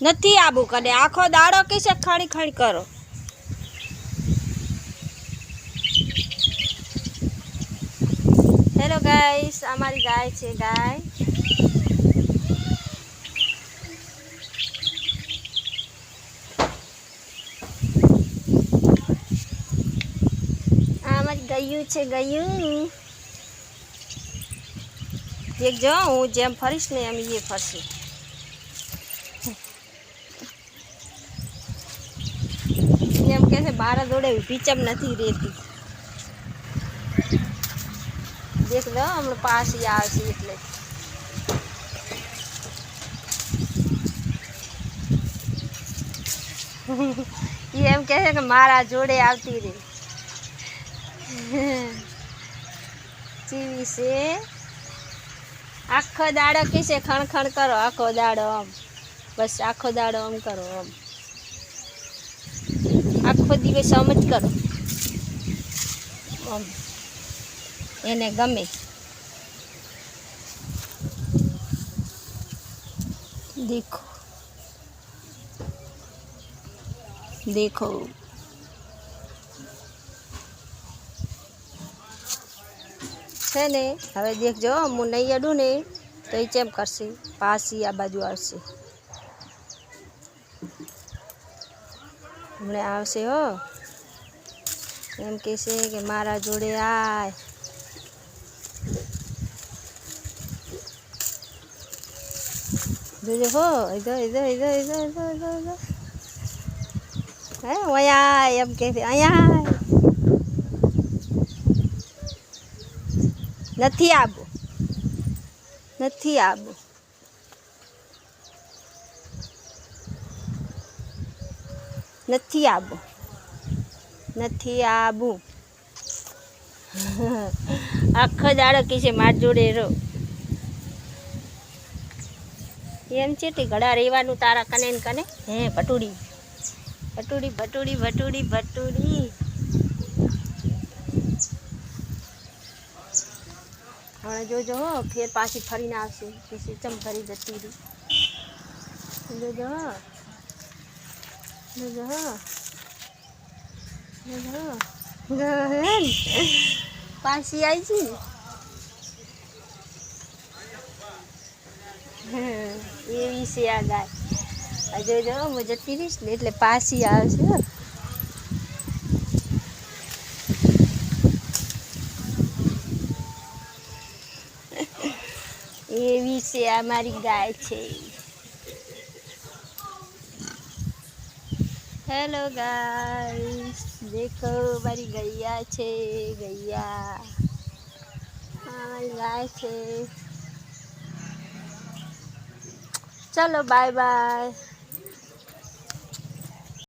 નથી આબુ કરે આખો દાડો કહેશે, ખણી ખણી કરો. હેલો ગાઈસ અમારી ગાય છે, ગાય. અમારી ગયું છે, ગયું. જો હું જેમ ફરીશ ને એમ એ ફરશે એમ કે છે મારા જોડે ઊભી ચમ નથી રહેતી. દેખ લો હમણાં પાછી આવશે એટલે. એ એમ કહે છે કે મારા જોડે આવતી રહે. ચીવી છે. આખો દાડો કીશે ખણ ખણ કરો, આખો દાડો આમ. બસ, આખો દાડો આમ કરો, આમ. આખો દિવસ આમ જ કરો. એને ગમે. દેખો. દેખો. છે ને? હવે દેખજો, હું નહીં અડું ને, તો એ ચેમ કરશે? પાછી આ બાજુ આવશે. હમણાં આવશે, હો. એમ કહેશે કે મારા જોડે આય. જોજો, હો. ઇધર ઇધર ઇધર ઇધર ઇધર ઇધર એમ કહેશે. અહીંયા નથી આવું નથી આબુ. નથી આબુ. નથી આબુ. આખો દાડો કીશે માર જોડે રો એમ છે તે ઘડા રહેવાનું તારા કને કને? હે, ભટુડી. ભટુડી ભટુડી ભટુડી ભટુડી. હવે જોજો હો, ફેર પાછી ફરીને આવશે. ચમ ફરી જતી જોજો હો જોજો હો જોજો હો. જો હે ને. પાછી આવી છે એવી છે આ ગાય હજુ જોજો હું જતી રહીશ ને એટલે પાછી આવશે એવી છે આ મારી ગાય છે. હેલો ગાઈસ દેખો મારી ગૈયા છે ગૈયા. મારી ગાય છે. ચલો બાય બાય